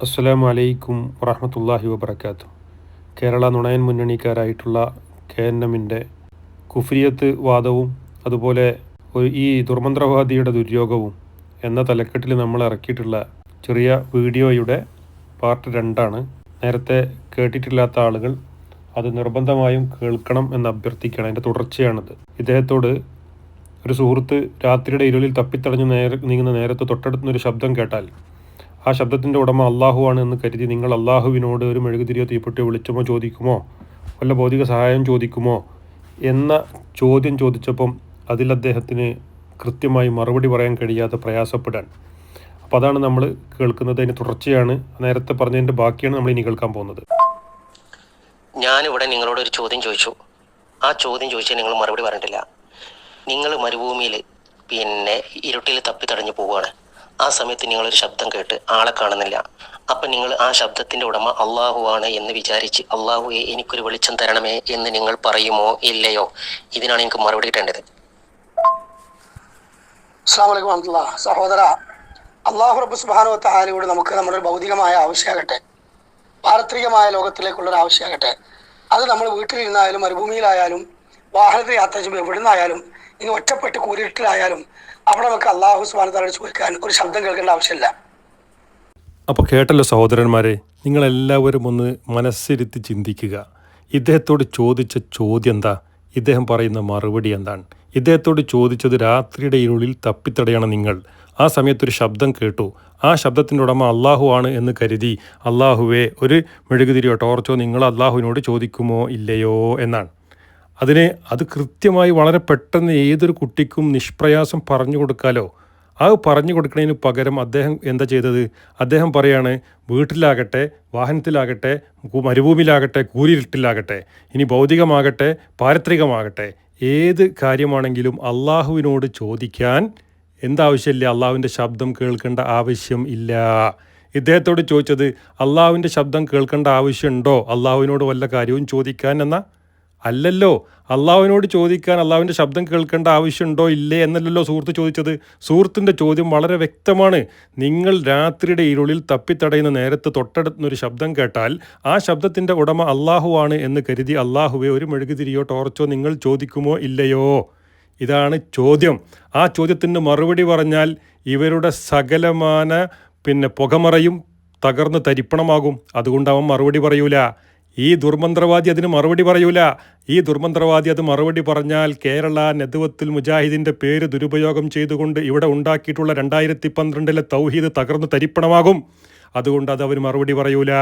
അസ്സലാമു അലൈക്കും വറഹമത്തല്ലാഹി വബർക്കാത്തു കേരള നുണയൻ മുന്നണിക്കാരായിട്ടുള്ള കെ എൻ എമ്മിന്റെ കുഫ്രിയത്ത് വാദവും അതുപോലെ ഒരു ഈ ദുർമന്ത്രവാദിയുടെ ദുര്യോഗവും എന്ന തലക്കെട്ടിൽ നമ്മൾ ഇറക്കിയിട്ടുള്ള ചെറിയ വീഡിയോയുടെ പാർട്ട് രണ്ടാണ്. നേരത്തെ കേട്ടിട്ടില്ലാത്ത ആളുകൾ അത് നിർബന്ധമായും കേൾക്കണം എന്ന് അഭ്യർത്ഥിക്കുകയാണ്. അതിന്റെ തുടർച്ചയാണിത്. ഇദ്ദേഹത്തോട് ഒരു സുഹൃത്ത് രാത്രിയുടെ ഇരുളിൽ തപ്പിത്തടഞ്ഞ് നേരെ നീങ്ങുന്ന നേരത്ത് തൊട്ടടുത്തുനിന്നൊരു ശബ്ദം കേട്ടാൽ ആ ശബ്ദത്തിന്റെ ഉടമ അള്ളാഹുവാണ് എന്ന് കരുതി നിങ്ങൾ അള്ളാഹുവിനോട് ഒരു മെഴുകുതിരിയോ തീപ്പെട്ടിയോ വിളിച്ചുമോ ചോദിക്കുമോ? വല്ല ഭൗതിക സഹായം ചോദിക്കുമോ? എന്ന ചോദ്യം ചോദിച്ചപ്പം അതിൽ അദ്ദേഹത്തിന് കൃത്യമായി മറുപടി പറയാൻ കഴിയാതെ പ്രയാസപ്പെടാൻ. അപ്പോൾ അതാണ് നമ്മൾ കേൾക്കുന്നത്. അതിന് തുടർച്ചയാണ്. നേരത്തെ പറഞ്ഞതിന്റെ ബാക്കിയാണ് നമ്മൾ ഇനി കേൾക്കാൻ പോകുന്നത്. ഞാനിവിടെ നിങ്ങളോട് ഒരു ചോദ്യം ചോദിച്ചു. ആ ചോദ്യം ചോദിച്ചാൽ നിങ്ങൾ മറുപടി പറഞ്ഞിട്ടില്ല. നിങ്ങൾ മരുഭൂമിയിൽ പിന്നെ ഇരുട്ടിൽ തപ്പി തടഞ്ഞു പോവുകയാണ്. ആ സമയത്ത് നിങ്ങൾ ഒരു ശബ്ദം കേട്ട് ആളെ കാണുന്നില്ല. അപ്പം നിങ്ങൾ ആ ശബ്ദത്തിന്റെ ഉടമ അള്ളാഹു ആണ് എന്ന് വിചാരിച്ച് അള്ളാഹുയെ എനിക്കൊരു വെളിച്ചം തരണമേ എന്ന് നിങ്ങൾ പറയുമോ ഇല്ലയോ? ഇതിനാണ് എനിക്ക് മറുപടി കിട്ടേണ്ടത്. സഹോദര അള്ളാഹു റബ്ബ് സുബാനു താലയോട് നമുക്ക് നമ്മുടെ ഭൗതികമായ ആവശ്യമാകട്ടെ. പാരത്രികമായ ലോകത്തിലേക്കുള്ള ഒരു ആവശ്യമാകട്ടെ. അത് നമ്മൾ വീട്ടിലിരുന്നായാലും മരുഭൂമിയിലായാലും വാഹനത്തിൽ യാത്ര ചെയ്യുമ്പോൾ എവിടെ നിന്നായാലും ഇനി ഒറ്റപ്പെട്ട് കൂരിട്ടിലായാലും അവിടെ നമുക്ക് അള്ളാഹു സുബാനു താലോട് ചോദിക്കാൻ ഒരു ശബ്ദം കേൾക്കേണ്ട ആവശ്യമില്ല. അപ്പോൾ കേട്ടല്ലോ സഹോദരന്മാരെ നിങ്ങളെല്ലാവരും ഒന്ന് മനസ്സിരുത്തി ചിന്തിക്കുക. ഇദ്ദേഹത്തോട് ചോദിച്ച ചോദ്യം എന്താ ഇദ്ദേഹം പറയുന്ന മറുപടി എന്താണ്? ഇദ്ദേഹത്തോട് ചോദിച്ചത് രാത്രിയുടെ ഇരുളിൽ തപ്പിത്തടയണം നിങ്ങൾ. ആ സമയത്തൊരു ശബ്ദം കേട്ടു. ആ ശബ്ദത്തിന്റെ ഉടമ അള്ളാഹു ആണ് എന്ന് കരുതി അള്ളാഹുവെ ഒരു മെഴുകുതിരിയോ ടോർച്ചോ നിങ്ങൾ അള്ളാഹുവിനോട് ചോദിക്കുമോ ഇല്ലയോ എന്നാണ്. അതിന് അത് കൃത്യമായി വളരെ പെട്ടെന്ന് ഏതൊരു കുട്ടിക്കും നിഷ്പ്രയാസം പറഞ്ഞു കൊടുക്കാലോ. ആ പറഞ്ഞു കൊടുക്കുന്നതിന് പകരം അദ്ദേഹം എന്താ ചെയ്തത്? അദ്ദേഹം പറയാണ് വീട്ടിലാകട്ടെ വാഹനത്തിലാകട്ടെ മരുഭൂമിയിലാകട്ടെ കൂരിരുട്ടിലാകട്ടെ ഇനി ഭൗതികമാകട്ടെ പാരത്രികമാകട്ടെ ഏത് കാര്യമാണെങ്കിലും അള്ളാഹുവിനോട് ചോദിക്കാൻ എന്താവശ്യമില്ല. അള്ളാഹുവിന്റെ ശബ്ദം കേൾക്കേണ്ട ആവശ്യം ഇല്ല. ഇദ്ദേഹത്തോട് ചോദിച്ചത് അള്ളാഹുവിന്റെ ശബ്ദം കേൾക്കേണ്ട ആവശ്യമുണ്ടോ? അള്ളാഹുവിനോട് വല്ല കാര്യവും ചോദിക്കാൻ എന്ന അല്ലല്ലോ അള്ളാഹുവിനോട് ചോദിക്കാൻ അള്ളാഹുവിന്റെ ശബ്ദം കേൾക്കേണ്ട ആവശ്യമുണ്ടോ ഇല്ലേ എന്നല്ലല്ലോ സുഹൃത്ത് ചോദിച്ചത്. സുഹൃത്തിന്റെ ചോദ്യം വളരെ വ്യക്തമാണ്. നിങ്ങൾ രാത്രിയുടെ ഇരുളിൽ തപ്പിത്തടയുന്ന നേരത്ത് തൊട്ടടുത്തുനിന്നൊരു ശബ്ദം കേട്ടാൽ ആ ശബ്ദത്തിന്റെ ഉടമ അള്ളാഹുവാണ് എന്ന് കരുതി അള്ളാഹുവെ ഒരു മെഴുകുതിരിയോ ടോർച്ചോ നിങ്ങൾ ചോദിക്കുമോ ഇല്ലയോ? ഇതാണ് ചോദ്യം. ആ ചോദ്യത്തിന് മറുപടി പറഞ്ഞാൽ ഇവരുടെ സകലമാന പിന്നെ പുകമറയും തകർന്ന് തരിപ്പണമാകും. അതുകൊണ്ട് അവൻ മറുപടി പറയൂല. ഈ ദുർമന്ത്രവാദി അതിന് മറുപടി പറയൂല. ഈ ദുർമന്ത്രവാദി അത് മറുപടി പറഞ്ഞാൽ കേരള നെതുവത്തിൽ മുജാഹിദിന്റെ പേര് ദുരുപയോഗം ചെയ്തുകൊണ്ട് ഇവിടെ ഉണ്ടാക്കിയിട്ടുള്ള രണ്ടായിരത്തി പന്ത്രണ്ടിലെ തൗഹീദ് തകർന്നു തരിപ്പണമാകും. അതുകൊണ്ട് അത് അവർ മറുപടി പറയൂല.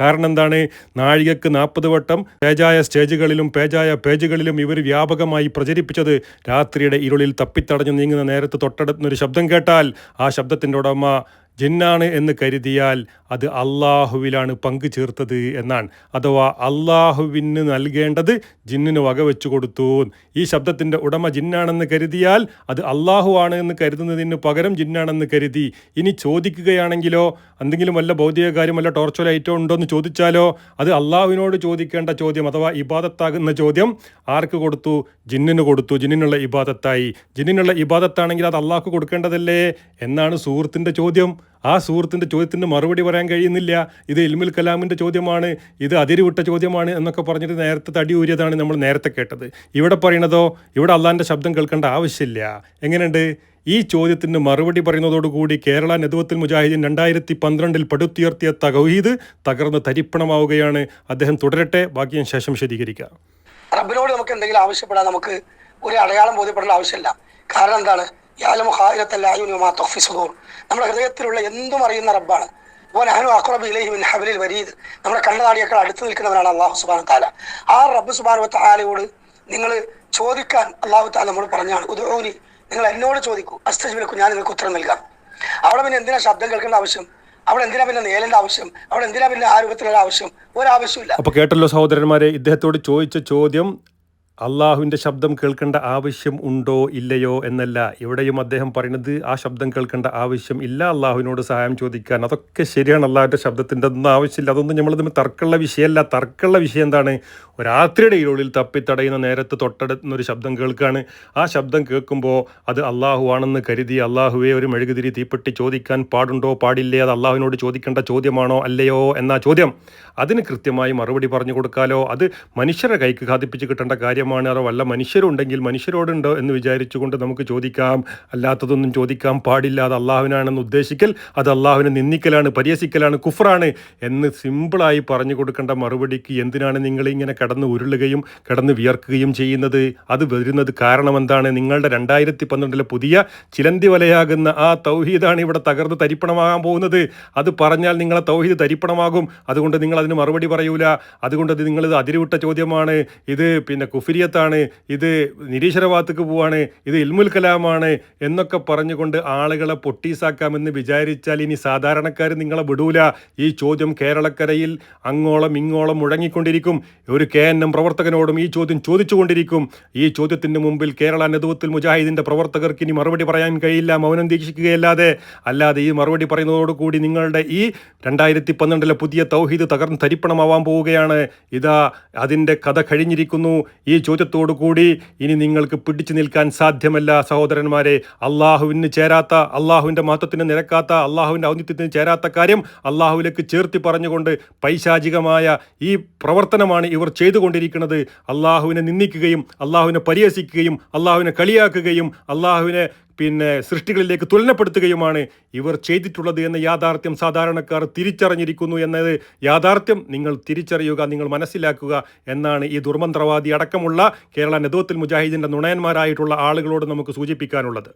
കാരണം എന്താണ്? നാഴികക്ക് നാൽപ്പത് വട്ടം പേജായ സ്റ്റേജുകളിലും പേജായ പേജുകളിലും ഇവർ വ്യാപകമായി പ്രചരിപ്പിച്ചത് രാത്രിയുടെ ഇരുളിൽ തപ്പിത്തടഞ്ഞു നീങ്ങുന്ന നേരത്ത് തൊട്ടടുത്തുനിന്നൊരു ശബ്ദം കേട്ടാൽ ആ ശബ്ദത്തിന്റെ ഉടമ ജിന്നാണ് എന്ന് കരുതിയാൽ അത് അള്ളാഹുവിലാണ് പങ്കു ചേർത്തത് എന്നാണ്. അഥവാ അള്ളാഹുവിന് നൽകേണ്ടത് ജിന്നിന് വകവെച്ചു കൊടുത്തു. ഈ ശബ്ദത്തിന്റെ ഉടമ ജിന്നാണെന്ന് കരുതിയാൽ അത് അള്ളാഹു ആണ് എന്ന് കരുതുന്നതിന് പകരം ജിന്നാണെന്ന് കരുതി. ഇനി ചോദിക്കുകയാണെങ്കിലോ എന്തെങ്കിലും വല്ല ഭൗതിക കാര്യം വല്ല ടോർച്ചോ ലൈറ്റോ ഉണ്ടോ എന്ന് ചോദിച്ചാലോ അത് അള്ളാഹുവിനോട് ചോദിക്കേണ്ട ചോദ്യം അഥവാ ഇബാദത്താകുന്ന ചോദ്യം ആർക്ക് കൊടുത്തു? ജിന്നിന് കൊടുത്തു. ജിന്നിനുള്ള ഇബാദത്തായി. ജിന്നിനുള്ള ഇബാദത്താണെങ്കിൽ അത് അള്ളാഹ്ക്ക് കൊടുക്കേണ്ടതല്ലേ? എന്നാണ് സുഹൃത്തിന്റെ ചോദ്യം. ആ സുഹൃത്തിന്റെ ചോദ്യത്തിന് മറുപടി പറയാൻ കഴിയുന്നില്ല. ഇത് ഇൽമുൽ കലാമിന്റെ ചോദ്യമാണ്. ഇത് അതിരുവിട്ട ചോദ്യമാണ് എന്നൊക്കെ പറഞ്ഞിട്ട് നേരത്തെ തടി ഊരിയതാണ് നമ്മൾ നേരത്തെ കേട്ടത്. ഇവിടെ പറയണതോ ഇവിടെ അള്ളാന്റെ ശബ്ദം കേൾക്കേണ്ട ആവശ്യമില്ല. എങ്ങനെയുണ്ട്? ഈ ചോദ്യത്തിന് മറുപടി പറയുന്നതോടുകൂടി കേരള നെതുവത്തിൽ മുജാഹിദ്ദീൻ രണ്ടായിരത്തി പന്ത്രണ്ടിൽ പടുത്തുയർത്തിയ തകൗഹീദ് തകർന്ന് തരിപ്പണമാവുകയാണ്. അദ്ദേഹം തുടരട്ടെ. ബാക്കി ഞാൻ ശേഷം വിശദീകരിക്കാം. റബ്ബിനോട് നമുക്ക് എന്തെങ്കിലും ആവശ്യപ്പെടാൻ നമുക്ക് ഒരു അടയാളം ബോധ്യപ്പെടേണ്ട ആവശ്യമില്ല. കാരണം എന്താണ്? നമ്മുടെ ഹൃദയത്തിലുള്ള എന്തും അറിയുന്ന റബ്ബാണ്. ഇലൈഹി മിൻ ഹബലിൽ വരീദ്. നമ്മുടെ കണ്ണനാടിയേക്കാൾ അടുത്ത് നിൽക്കുന്നവനാണ് അള്ളാഹു സുബാന താല ആ റബ്ബ് സുബാന താലയോട് നിങ്ങൾ ചോദിക്കാൻ അള്ളാഹു താല നമ്മൾ പറഞ്ഞാണ് ഉദോനി നിങ്ങൾ എന്നോട് ചോദിക്കൂ. അസ്തജിബിലക്കു ഞാൻ നിങ്ങൾക്ക് ഉത്തരം നൽകാം. അവിടെ പിന്നെ എന്തിനാ ശബ്ദം കേൾക്കേണ്ട ആവശ്യം? അവിടെ എന്തിനാ പിന്നെ നേലേണ്ട ആവശ്യം? അവിടെ എന്തിനാ പിന്നെ ആ രൂപത്തിലുള്ള ആവശ്യം ഒരാവശ്യമില്ല അപ്പൊ കേട്ടല്ലോ സഹോദരന്മാരെ ഇദ്ദേഹത്തോട് ചോദിച്ച ചോദ്യം അള്ളാഹുവിന്റെ ശബ്ദം കേൾക്കേണ്ട ആവശ്യം ഉണ്ടോ ഇല്ലയോ എന്നല്ല. ഇവിടെയും അദ്ദേഹം പറയുന്നത് ആ ശബ്ദം കേൾക്കേണ്ട ആവശ്യം ഇല്ല അള്ളാഹുവിനോട് സഹായം ചോദിക്കാൻ. അതൊക്കെ ശരിയാണ്. അള്ളാഹുവിന്റെ ശബ്ദത്തിന്റെ ഒന്നും ആവശ്യമില്ല. അതൊന്നും നമ്മൾ തമ്മിൽ തർക്കമുള്ള വിഷയമല്ല. തർക്കമുള്ള വിഷയം എന്താണ്? ഒരു രാത്രിയുടെ ഇരുളിൽ തപ്പിത്തടയുന്ന നേരത്ത് തൊട്ടടുത്തുനിന്നൊരു ശബ്ദം കേൾക്കുകയാണ് ആ ശബ്ദം കേൾക്കുമ്പോൾ അത് അള്ളാഹു ആണെന്ന് കരുതി അള്ളാഹുവെ ഒരു മെഴുകുതിരി തീപ്പെട്ടി ചോദിക്കാൻ പാടുണ്ടോ പാടില്ലേ? അത് അള്ളാഹുവിനോട് ചോദിക്കേണ്ട ചോദ്യമാണോ അല്ലയോ എന്ന ചോദ്യം. അതിന് കൃത്യമായി മറുപടി പറഞ്ഞു കൊടുക്കാലോ. അത് മനുഷ്യരുടെ കൈക്ക് ഘാതിപ്പിച്ച് കിട്ടേണ്ട കാര്യമാണ് വല്ല മനുഷ്യരുണ്ടെങ്കിൽ മനുഷ്യരോടുണ്ടോ എന്ന് വിചാരിച്ചുകൊണ്ട് നമുക്ക് ചോദിക്കാം. അല്ലാത്തതൊന്നും ചോദിക്കാൻ പാടില്ല. അത് അള്ളാഹുവിനാണെന്ന് ഉദ്ദേശിക്കൽ അത് അള്ളാഹുവിനെ നിന്ദിക്കലാണ് പരിഹസിക്കലാണ് കുഫറാണ് എന്ന് സിമ്പിളായി പറഞ്ഞു കൊടുക്കേണ്ട മറുപടിക്ക് എന്തിനാണ് നിങ്ങൾ ഇങ്ങനെ കടന്ന് ഉരുളുകയും കടന്ന് വിയർക്കുകയും ചെയ്യുന്നത്? അത് വരുന്നത് കാരണം എന്താണ്? നിങ്ങളുടെ രണ്ടായിരത്തി പന്ത്രണ്ടിലെ പുതിയ ചിലന്തി വലയാകുന്ന ആ തൗഹീദാണ് ഇവിടെ തകർന്ന് തരിപ്പണമാകാൻ പോകുന്നത്. അത് പറഞ്ഞാൽ നിങ്ങളെ തൗഹീദ് തരിപ്പണമാകും. അതുകൊണ്ട് നിങ്ങൾ അതിന് മറുപടി പറയൂല. അതുകൊണ്ട് നിങ്ങൾ നിങ്ങളിത് അതിരുവിട്ട ചോദ്യമാണ്. ഇത് പിന്നെ കുഫിരിയത്താണ് ഇത് നിരീശ്വരവാദത്തേക്ക് പോവാണ് ഇത് ഇൽമുൽ കലാമാണ് എന്നൊക്കെ പറഞ്ഞുകൊണ്ട് ആളുകളെ പൊട്ടീസാക്കാമെന്ന് വിചാരിച്ചാൽ ഇനി സാധാരണക്കാർ നിങ്ങളെ വിടൂല. ഈ ചോദ്യം കേരളക്കരയിൽ അങ്ങോളം ഇങ്ങോളം മുഴങ്ങിക്കൊണ്ടിരിക്കും. ഒരു കെ എൻ എം പ്രവർത്തകനോടും ഈ ചോദ്യം ചോദിച്ചുകൊണ്ടിരിക്കും. ഈ ചോദ്യത്തിന് മുമ്പിൽ കേരള നെതുവത്തിൽ മുജാഹിദിന്റെ പ്രവർത്തകർക്ക് ഇനി മറുപടി പറയാൻ കഴിയില്ല മൗനം ദീക്ഷിക്കുകയല്ലാതെ. അല്ലാതെ ഈ മറുപടി പറയുന്നതോടുകൂടി നിങ്ങളുടെ ഈ രണ്ടായിരത്തി പന്ത്രണ്ടിലെ പുതിയ തൗഹീദ് തകർന്ന് തരിപ്പണമാവാൻ പോവുകയാണ്. ഇതാ അതിന്റെ കഥ കഴിഞ്ഞിരിക്കുന്നു. ഈ ചോദ്യത്തോടു കൂടി ഇനി നിങ്ങൾക്ക് പിടിച്ചു നിൽക്കാൻ സാധ്യമല്ല സഹോദരന്മാരെ. അള്ളാഹുവിന് ചേരാത്ത അള്ളാഹുവിന്റെ മഹത്വത്തിന് നിരക്കാത്ത അള്ളാഹുവിന്റെ ഔന്നിത്യത്തിന് ചേരാത്ത കാര്യം അള്ളാഹുവിലേക്ക് ചേർത്തി പറഞ്ഞുകൊണ്ട് പൈശാചികമായ ഈ പ്രവർത്തനമാണ് ഇവർ ചെയ്തുകൊണ്ടിരിക്കുന്നത്. അള്ളാഹുവിനെ നിന്ദിക്കുകയും അള്ളാഹുവിനെ പരിഹസിക്കുകയും അള്ളാഹുവിനെ കളിയാക്കുകയും അള്ളാഹുവിനെ പിന്നെ സൃഷ്ടികളിലേക്ക് തുലനപ്പെടുത്തുകയുമാണ് ഇവർ ചെയ്തിട്ടുള്ളത് എന്ന യാഥാർത്ഥ്യം സാധാരണക്കാർ തിരിച്ചറിഞ്ഞിരിക്കുന്നു എന്നത് യാഥാർത്ഥ്യം നിങ്ങൾ തിരിച്ചറിയുക നിങ്ങൾ മനസ്സിലാക്കുക എന്നാണ് ഈ ദുർമന്ത്രവാദി അടക്കമുള്ള കേരള നെതോത്തിൽ മുജാഹിദിന്റെ നുണയന്മാരായിട്ടുള്ള ആളുകളോട് നമുക്ക് സൂചിപ്പിക്കാനുള്ളത്.